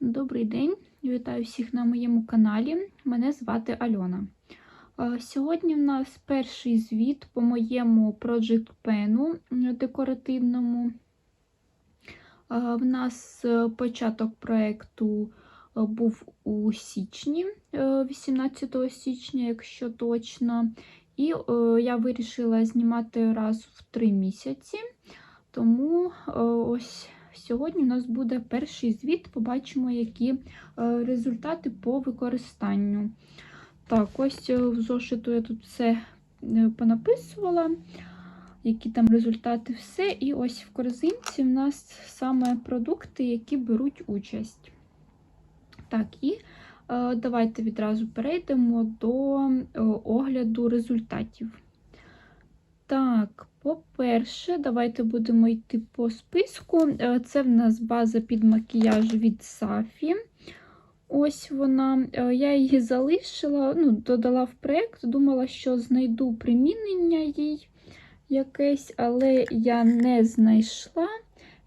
Добрий день, вітаю всіх на моєму каналі. Мене звати Альона. Е, Сьогодні в нас перший звіт по моєму Project Pen декоративному. Е, В нас е, початок проєкту був у січні, е, 18 січня, якщо точно. І я вирішила знімати раз в три місяці. Тому ось Сьогодні у нас буде перший звіт, побачимо, які е, результати по використанню. Так, ось е, в зошиту я тут все е, понаписувала, які там результати, все. І ось в корзинці в нас саме продукти, які беруть участь. Так, і давайте відразу перейдемо до огляду результатів. Так, по-перше, давайте будемо йти по списку. Е, Це в нас база під макіяж від Сафі. Ось вона. Е, Я її залишила, ну, додала в проєкт, думала, що знайду примінення їй якесь, але я не знайшла,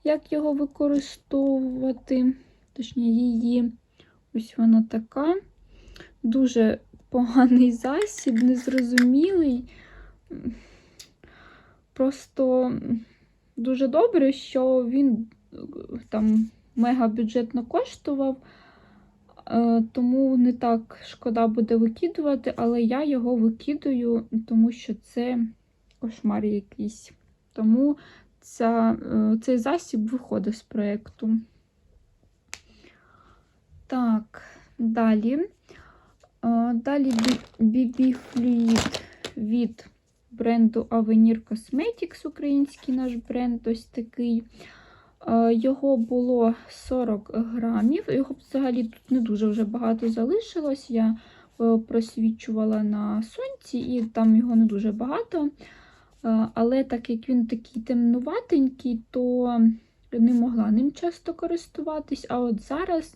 як його використовувати. Точніше, її. Ось вона така. Дуже поганий засіб, незрозумілий. Просто дуже добре, що він е, там мега бюджетно коштував, е, тому не так шкода буде викидувати, але я його викидаю, тому що це кошмар якийсь. Тому ця, е, цей засіб виходить з проєкту. Так, далі. Далі Fluid від бренду Avenir Cosmetics, український наш бренд, ось такий. Е, Його було 40 грамів. Його взагалі тут не дуже вже багато залишилось. Я е, просвічувала на сонці, і там його не дуже багато. Е, Але так як він такий темнуватенький, то не могла ним часто користуватись. А от зараз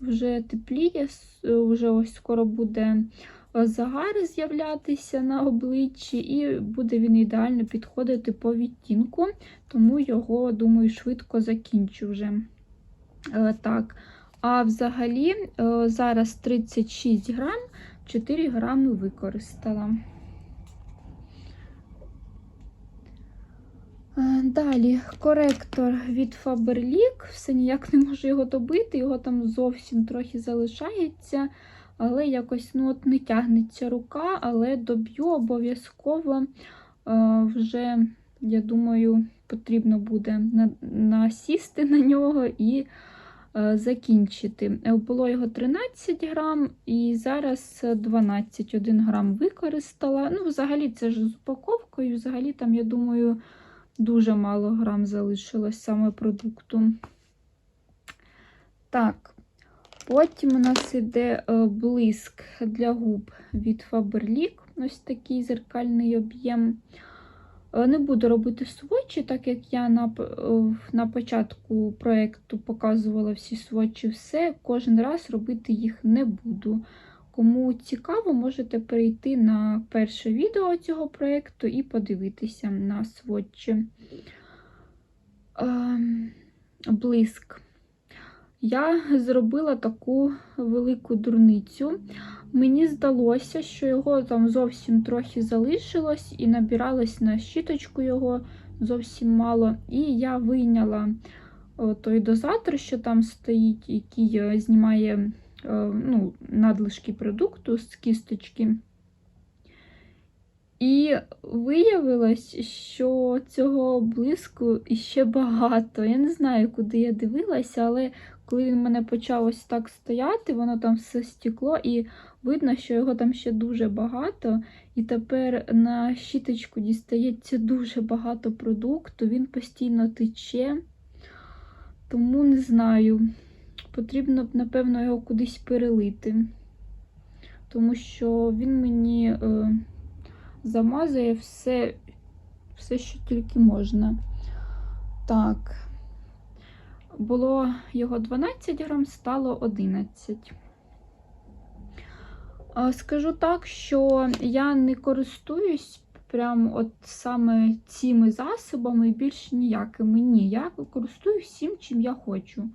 вже тепліє, вже ось скоро буде загар з'являтися на обличчі, і буде він ідеально підходити по відтінку, тому його, думаю, швидко закінчу вже. Е, Так. А взагалі, е, зараз 36 грам, 4 грами використала. Е, Далі коректор від Faberlic. Все ніяк не можу його добити, його там зовсім трохи залишається але якось ну, от не тягнеться рука, але доб'ю обов'язково е, вже, я думаю, потрібно буде насісти на нього і е, закінчити. Було його 13 грам, і зараз 12 1 грам використала. Ну, взагалі, це ж з упаковкою, взагалі, там, я думаю, дуже мало грам залишилось саме продукту. Так, Потім у нас йде е, блиск для губ від Faberlic, ось такий зеркальний об'єм. Е, не буду робити свочі, так як я на е, на початку проєкту показувала всі свочі, все, кожен раз робити їх не буду. Кому цікаво, можете перейти на перше відео цього проєкту і подивитися на свочі. Ем, блиск я зробила таку велику дурницю. Мені здалося, що його там зовсім трохи залишилось, і набиралось на щіточку його зовсім мало. І я вийняла той дозатор, що там стоїть, який е, знімає е, ну, надлишки продукту з кісточки. І виявилось, що цього блиску іще багато. Я не знаю, куди я дивилася, але коли він мене почав ось так стояти, воно там все стекло, і видно, що його там ще дуже багато. І тепер на щіточку дістається дуже багато продукту, він постійно тече. Тому не знаю. Потрібно б, напевно, його кудись перелити. Тому що він мені е, замазує все, все, що тільки можна. Так. Було його 12 грам, стало 11. Скажу так, що я не користуюсь прям от саме цими засобами більш ніякими. Ні, я користуюсь всім, чим я хочу.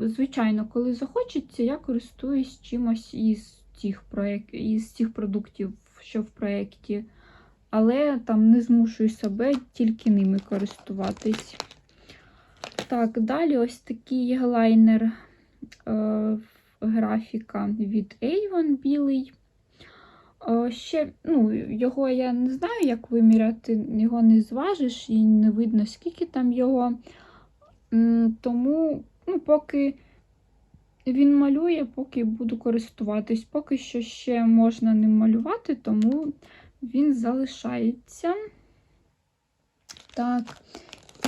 Звичайно, коли захочеться, я користуюсь чимось із тих, проєк... із тих продуктів, що в проєкті, але там не змушую себе тільки ними користуватись. Так, далі ось такий глайнер е, графіка від Avon білий. Е, ще, ну, Його я не знаю, як виміряти, його не зважиш і не видно, скільки там його. Тому, ну, поки він малює, поки буду користуватись. Поки що ще можна ним малювати, тому він залишається. Так,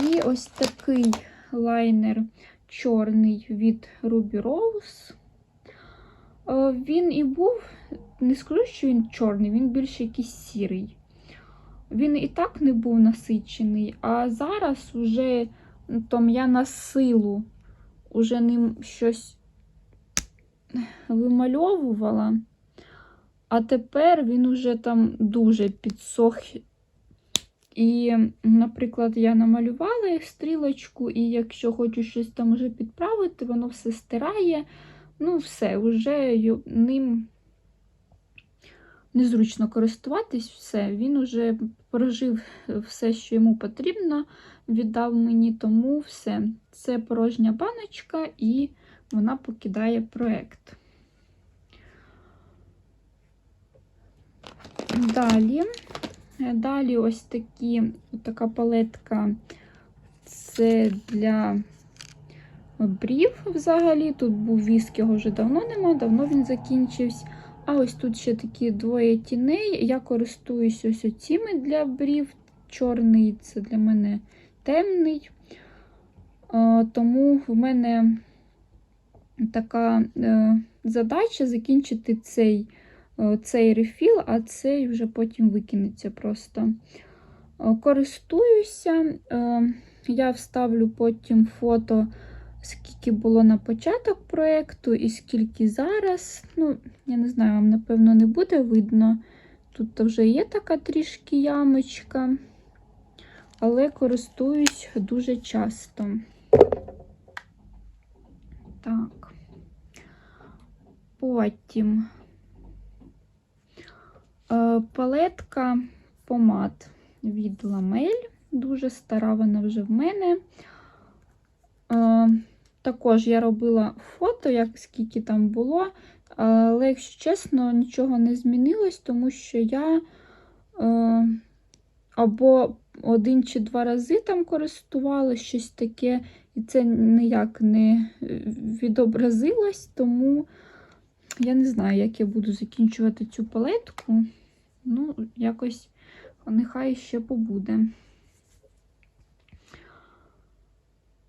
і ось такий лайнер чорний від Ruby Rose. Е, Він і був, не скажу, що він чорний, він більше якийсь сірий. Він і так не був насичений, а зараз вже ну, там я на силу уже ним щось вимальовувала, а тепер він уже там дуже підсох. І, наприклад, я намалювала стрілочку, і якщо хочу щось там уже підправити, воно все стирає. Ну, все, вже ним незручно користуватись, все. Він уже прожив все, що йому потрібно, віддав мені, тому все. Це порожня баночка, і вона покидає проект. Далі. Далі ось такі, така палетка це для брів взагалі. Тут був віск, його вже давно нема, давно він закінчився. А ось тут ще такі двоє тіней. Я користуюсь ось оціми для брів. Чорний це для мене темний. Тому в мене така е, задача закінчити цей цей рефіл, а цей вже потім викинеться просто. Е, користуюся, я вставлю потім фото, скільки було на початок проєкту і скільки зараз. Ну, я не знаю, вам, напевно, не буде видно. Тут вже є така трішки ямочка, але користуюсь дуже часто. Так. Потім е, палетка помад від ламель. Дуже стара вона вже в мене. Е, також я робила фото, як скільки там було, але, якщо чесно, нічого не змінилось, тому що я е, або один чи два рази там користувала щось таке, і це ніяк не відобразилось, тому я не знаю, як я буду закінчувати цю палетку. Ну, якось нехай ще побуде.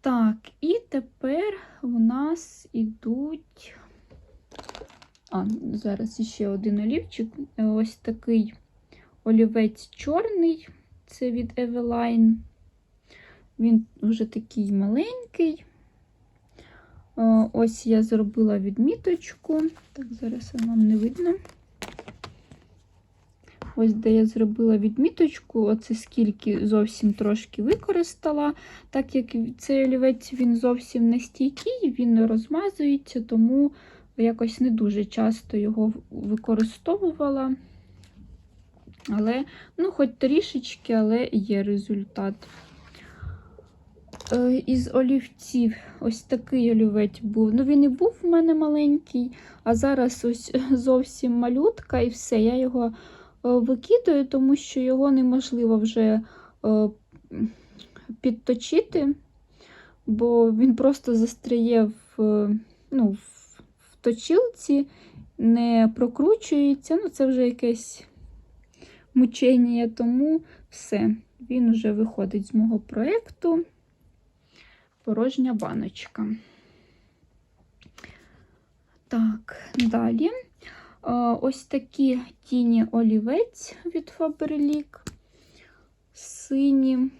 Так, і тепер у нас ідуть. А, зараз ще один олівчик. Ось такий олівець чорний, це від Eveline. Він вже такий маленький. Ось я зробила відміточку. Так, зараз вам не видно. Ось де я зробила відміточку, оце скільки зовсім трошки використала. Так як цей олівець він зовсім не стійкий, він розмазується, тому якось не дуже часто його використовувала. Але, ну, хоч трішечки, але є результат. Е, із олівців ось такий олівець був. Ну, він і був в мене маленький, а зараз ось зовсім малютка, і все. Я його викидаю, тому що його неможливо вже е, підточити, бо він просто застряє в ну, в точилці, не прокручується. Ну, це вже якесь мучення, тому все. Він вже виходить з мого проєкту порожня баночка. Так, далі ось такі тіні олівець від Faberlic. Сині.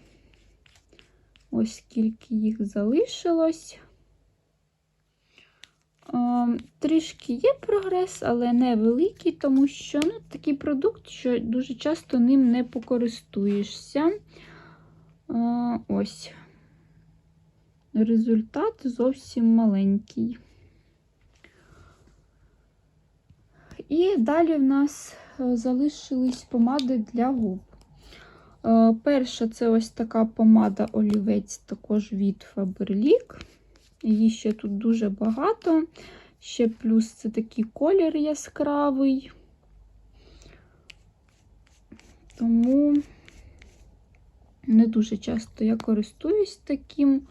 Ось скільки їх залишилось. Трішки є прогрес, але невеликий, тому що ну, такий продукт, що дуже часто ним не покористуєшся. Ось результат зовсім маленький. І далі в нас е, залишились помади для губ. Е, Перша це ось така помада олівець, також від Faberlic. Її ще тут дуже багато. Ще плюс це такий колір яскравий. Тому не дуже часто я користуюсь таким.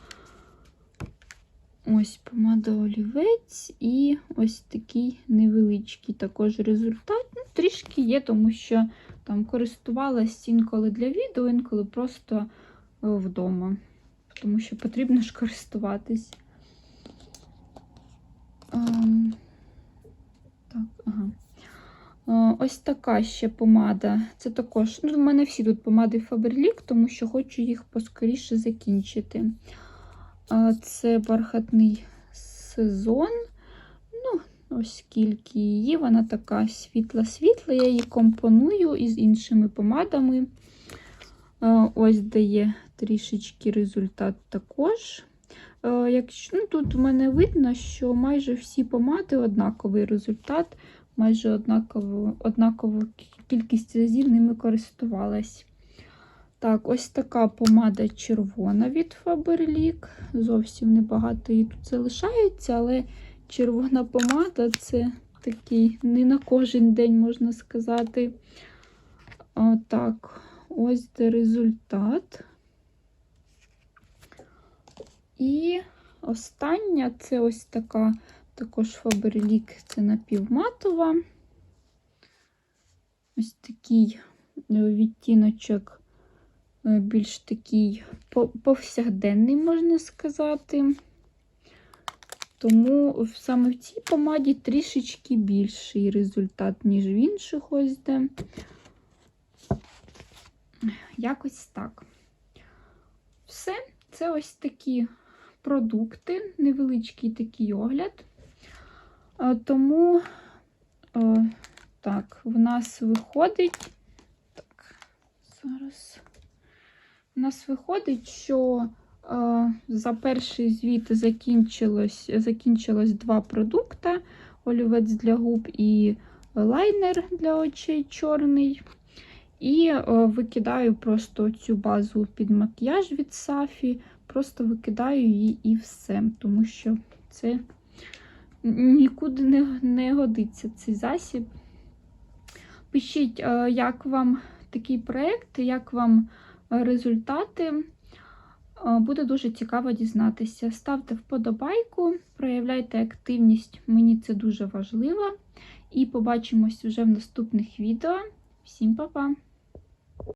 Ось помада олівець і ось такий невеличкий також результат. Ну, трішки є, тому що там користувалась інколи для відео, інколи просто е, вдома. Тому що потрібно ж користуватись. Ем, Так, ага. Е, Ось така ще помада. Це також, ну, в мене всі тут помади Faberlic, тому що хочу їх поскоріше закінчити. Це бархатний сезон. Ну, ось скільки її. Вона така світла-світла. Я її компоную із іншими помадами. Ось дає трішечки результат також. Якщо, ну, тут в мене видно, що майже всі помади однаковий результат, майже однаково, однакову кількість разів ними користувалась. Так, ось така помада червона від Faberlic. Зовсім небагато її тут залишається, але червона помада це такий не на кожен день, можна сказати. О, так, ось де результат. І остання це ось така також Faberlic, це напівматова. Ось такий е, відтіночок, більш такий повсякденний, можна сказати. Тому саме в цій помаді трішечки більший результат, ніж в інших ось де. Якось так. Все, це ось такі продукти, невеличкий такий огляд. Е, Тому, е, так, в нас виходить. Так, зараз. У нас виходить, що е, за перший звіт закінчилось, два продукти: олівець для губ і лайнер для очей чорний. І е, викидаю просто цю базу під макіяж від Сафі, просто викидаю її і все, тому що це нікуди не, не годиться цей засіб. Пишіть, е, як вам такий проєкт, як вам результати. Е, Буде дуже цікаво дізнатися. Ставте вподобайку, проявляйте активність, мені це дуже важливо. І побачимось вже в наступних відео. Всім па-па!